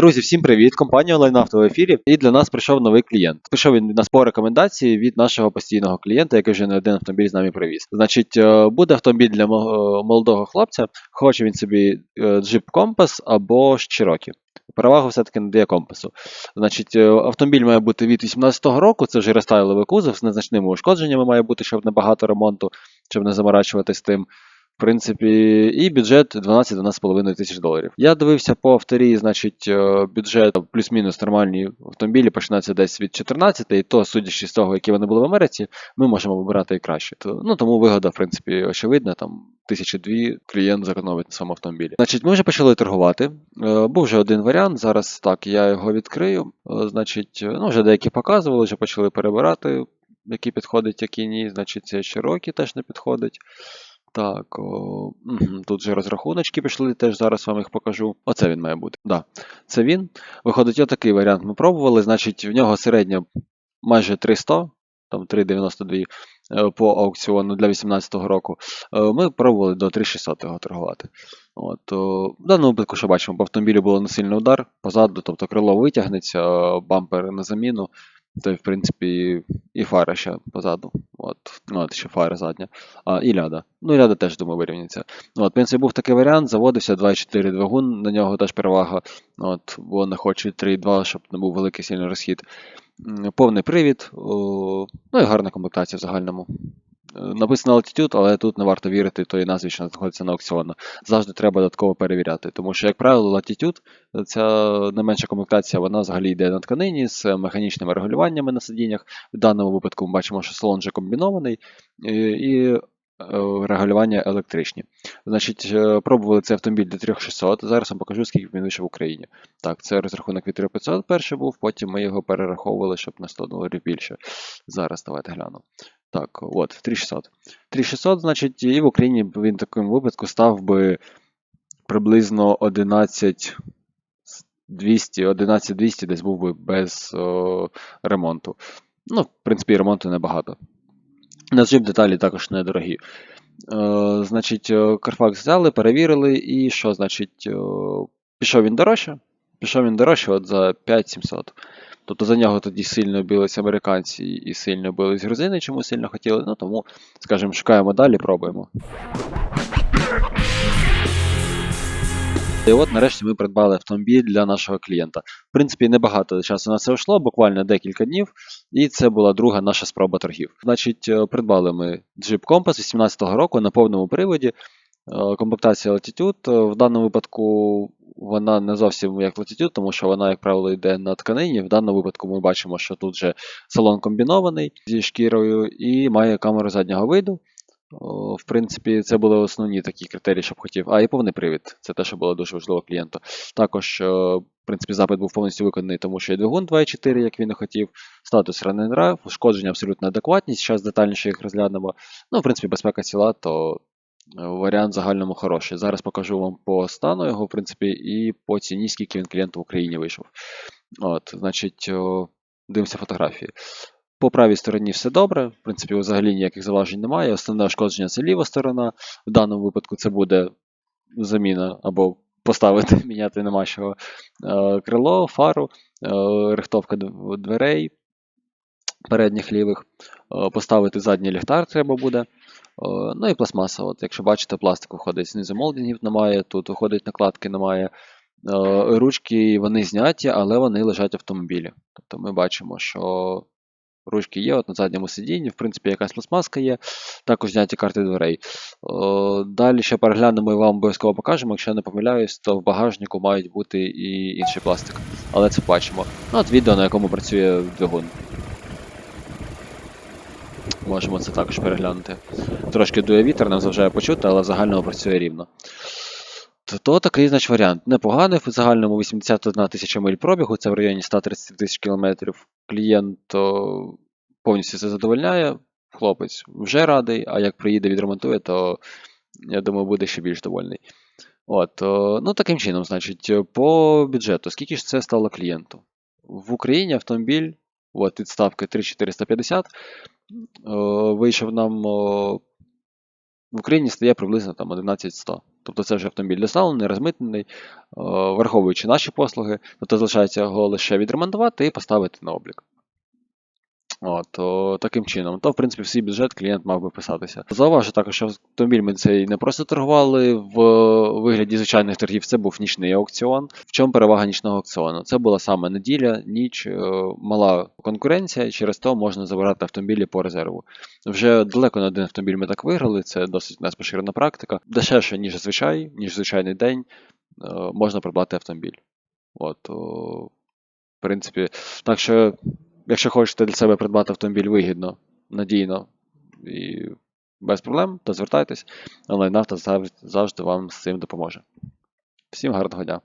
Друзі, всім привіт! Компанія OnlineAuto в ефірі. І для нас прийшов новий клієнт. Прийшов він нас по рекомендації від нашого постійного клієнта, який вже не один автомобіль з нами привіз. Значить, е, буде автомобіль для мого- молодого хлопця. Хоче він собі е, Jeep Compass або Cherokee. Перевагу все-таки надає компасу. Значить, е, автомобіль має бути від 18-го року, це вже рестайловий кузов з незначними ушкодженнями має бути, щоб не багато ремонту, щоб не заморачуватись тим. Принципі, і бюджет 12-12,5 тисяч доларів. Я дивився по авторі, значить, е, бюджет плюс-мінус нормальні автомобілі починаються десь від 14, і то, судячи з того, які вони були в Америці, ми можемо вибирати і краще. Ну, тому вигода, в принципі, очевидна, там тисячі дві клієнт зекономить на своєму автомобілі. Значить, ми вже почали торгувати. Е, Був вже один варіант. Зараз так, я його відкрию. Е, Значить, ну, вже деякі показували, вже почали перебирати, які підходять, які ні. Значить, це широкі теж не підходить. Так, о, тут же розрахуночки пішли, теж зараз вам їх покажу. Оце він має бути. Да, це він. Виходить, отакий варіант ми пробували. Значить, в нього середня майже 300, там 3,92 е, по аукціону для 2018 року. Е, Ми пробували до 3600 його торгувати. От, о, в даному випадку, що бачимо, по автомобілю було насильний удар позаду, тобто крило витягнеться, бампер на заміну. То, й, в принципі, і фара ще позаду. От, ну, от ще фара задня. А, і ляда. Ну, і ляда теж, думаю, вирівняться. От, в принципі, був такий варіант, заводився 2,4 двигун, на нього теж перевага. От, бо не хоче 3,2, щоб не був великий сильний розхід. Повний привід, о, ну і гарна комплектація в загальному. Написано Altitude, але тут не варто вірити тої назві, що знаходиться на аукціону. Завжди треба додатково перевіряти. Тому що, як правило, Latitude, ця не менша комплектація, вона взагалі йде на тканині з механічними регулюваннями на сидіннях. В даному випадку ми бачимо, що салон вже комбінований і, е, регулювання електричні. Значить, е, пробували цей автомобіль до 3600. Зараз вам покажу, скільки він вийшов в Україні. Так, це розрахунок від 3500 перший був, потім ми його перераховували, щоб на 100 доларів більше. Зараз давайте гляну. Так, от, 3600. 3600, значить, і в Україні він в такому випадку став би приблизно 11 200, 11 200 десь був би без о, ремонту. Ну, в принципі, ремонту небагато. На джип деталі також недорогі. Е, значить, е, Carfax взяли, перевірили, і що, значить, е, пішов він дорожче. Пішов він дорожче от за 5700. Тобто за нього тоді сильно бились американці і сильно бились грузини, чому сильно хотіли. Ну тому, скажімо, шукаємо далі, пробуємо. І от нарешті ми придбали автомобіль для нашого клієнта. В принципі, небагато часу на це йшло, буквально декілька днів, і це була друга наша спроба торгів. Значить, е, придбали ми Jeep Compass 18-го року на повному приводі. Е, Комплектація Latitude. Е, В даному випадку вона не зовсім як Latitude, тому що вона, як правило, йде на тканині. В даному випадку ми бачимо, що тут вже салон комбінований зі шкірою і має камеру заднього виду. В принципі, це були основні такі критерії, щоб хотів. А, і повний привід. Це те, що було дуже важливо клієнту. Також, е, в принципі, запит був повністю виконаний, тому що і двигун 2.4, як він і хотів. Статус and ушкодження абсолютно адекватність. Зараз детальніше їх розглянемо. Ну, в принципі, безпека ціла, то варіант загальному хороший. Зараз покажу вам по стану його, в принципі, і по ціні, скільки він клієнту в Україні вийшов. От, значить, дивимося фотографії. По правій стороні все добре, в принципі, взагалі ніяких заважень немає. Основне ушкодження це ліва сторона. В даному випадку це буде заміна або поставити, міняти нема чого. Е, Крило, фару, е, рихтовка дверей передніх лівих, е, поставити задній ліхтар треба буде. Е, Ну і пластмаса. От, якщо бачите, пластик виходить знизу молдингів немає, тут виходить накладки немає. Е, Ручки вони зняті, але вони лежать в автомобілі. Тобто ми бачимо, що ручки є от на задньому сидінні, в принципі, якась пластмаска є, також зняті карти дверей. Далі ще переглянемо і вам обов'язково покажемо. Якщо я не помиляюсь, то в багажнику мають бути і інший пластик. Але це бачимо. Ну, от відео, на якому працює двигун. Можемо це також переглянути. Трошки дує вітер, нам завжди почути, але в загальному працює рівно. То, такий, значить, варіант. Непоганий, в загальному 81 тисяча миль пробігу, це в районі 130 тисяч кілометрів. Клієнт повністю це задовольняє. Хлопець вже радий, а як приїде, відремонтує, то я думаю, буде ще більш довольний. От, ну таким чином, значить, по бюджету, скільки ж це стало клієнту? В Україні автомобіль, от відставки 3450, о, вийшов нам в Україні стає приблизно там 11100. Тобто це вже автомобіль доставлений, розмитнений, е, враховуючи наші послуги, тобто залишається його лише відремонтувати і поставити на облік. От, о, таким чином, то в принципі всій бюджет клієнт мав би вписатися. Зауважу також, що автомобіль ми цей не просто торгували в вигляді звичайних торгів, це був нічний аукціон. В чому перевага нічного аукціону? Це була саме неділя, ніч, е, мала конкуренція, і через то можна забирати автомобілі по резерву. Вже далеко не один автомобіль ми так виграли, це досить у нас поширена практика. Дешевше, ніж звичай, ніж звичайний день, е, можна придбати автомобіль. От, о, в принципі, так що, якщо хочете для себе придбати автомобіль вигідно, надійно і без проблем, то звертайтесь. Онлайн авто завжди вам з цим допоможе. Всім гарного дня!